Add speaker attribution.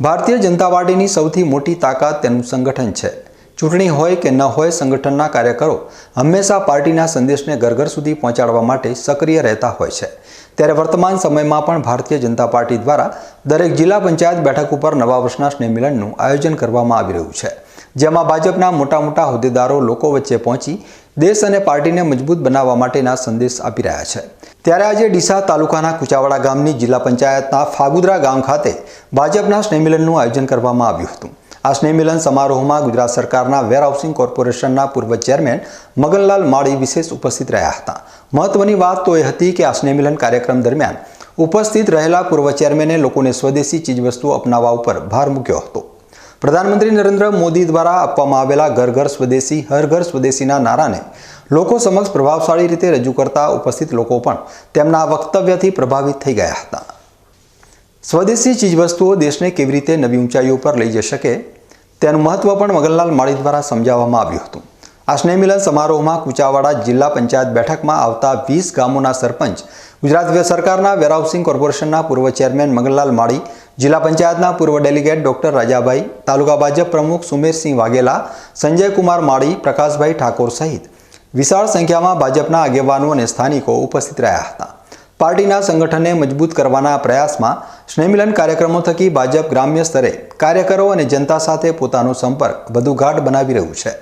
Speaker 1: ભારતીય જનતા પાર્ટીની સૌથી મોટી તાકાત તેનું સંગઠન છે. ચૂંટણી હોય કે ન હોય સંગઠનના કાર્યકરો હંમેશા પાર્ટીના સંદેશને ઘર ઘર સુધી પહોંચાડવા માટે સક્રિય રહેતા હોય છે. ત્યારે વર્તમાન સમયમાં પણ ભારતીય જનતા પાર્ટી દ્વારા દરેક જિલ્લા પંચાયત બેઠક ઉપર નવા વર્ષના સ્નેહમિલનનું આયોજન કરવામાં આવી રહ્યું છે. જેમાં ભાજપના મોટા મોટા હોદ્દેદારો લોકો વચ્ચે પહોંચી દેશ અને પાર્ટીને મજબૂત બનાવવા માટેના સંદેશ આપી રહ્યા છે. ત્યારે આજે ડીસા તાલુકાના કુચાવાડા ગામની જિલ્લા પંચાયતના ફાગુદરા ગામ ખાતે ભાજપના સ્નેહમિલનનું આયોજન કરવામાં આવ્યું હતું. આ સ્નેહમિલન સમારોહમાં ગુજરાત સરકારના વેરહાઉસિંગ કોર્પોરેશનના પૂર્વ ચેરમેન મગનલાલ માળી વિશેષ ઉપસ્થિત રહ્યા હતા. મહત્વની વાત તો એ હતી કે આ સ્નેહમિલન કાર્યક્રમ દરમિયાન ઉપસ્થિત રહેલા પૂર્વ ચેરમેને લોકોને સ્વદેશી ચીજવસ્તુઓ અપનાવવા ઉપર ભાર મૂક્યો હતો. પ્રધાનમંત્રી નરેન્દ્ર મોદી દ્વારા આપવામાં આવેલા ઘર ઘર સ્વદેશી, હર ઘર સ્વદેશીના નારાને લોકો સમક્ષ પ્રભાવશાળી રીતે રજૂ કરતા ઉપસ્થિત લોકો પણ તેમના વક્તવ્યથી પ્રભાવિત થઈ ગયા હતા. સ્વદેશી ચીજવસ્તુઓ દેશને કેવી રીતે નવી ઊંચાઈઓ પર લઈ જઈ શકે તેનું મહત્વ પણ મગનલાલ માળી દ્વારા સમજાવવામાં આવ્યું હતું. આ સ્નેહમિલન સમારોહમાં કુચાવાડા જિલ્લા પંચાયત બેઠકમાં આવતા વીસ ગામોના સરપંચ, ગુજરાત સરકારના વેરહાઉસિંગ કોર્પોરેશનના પૂર્વ ચેરમેન મગનલાલ માળી, જિલ્લા પંચાયતના પૂર્વ ડેલિગેટ ડોક્ટર રાજાભાઈ, તાલુકા ભાજપ પ્રમુખ સુમેરસિંહ વાઘેલા સંજયકુમાર માળી, પ્રકાશભાઈ ઠાકોર સહિત વિશાળ સંખ્યામાં ભાજપના આગેવાનો અને સ્થાનિકો ઉપસ્થિત રહ્યા હતા. પાર્ટીના સંગઠનને મજબૂત કરવાના પ્રયાસમાં સ્નેહમિલન કાર્યક્રમો થકી ભાજપ ગ્રામ્ય સ્તરે કાર્યકરો અને જનતા સાથે પોતાનો સંપર્ક વધુ ગાઢ બનાવી રહ્યું છે.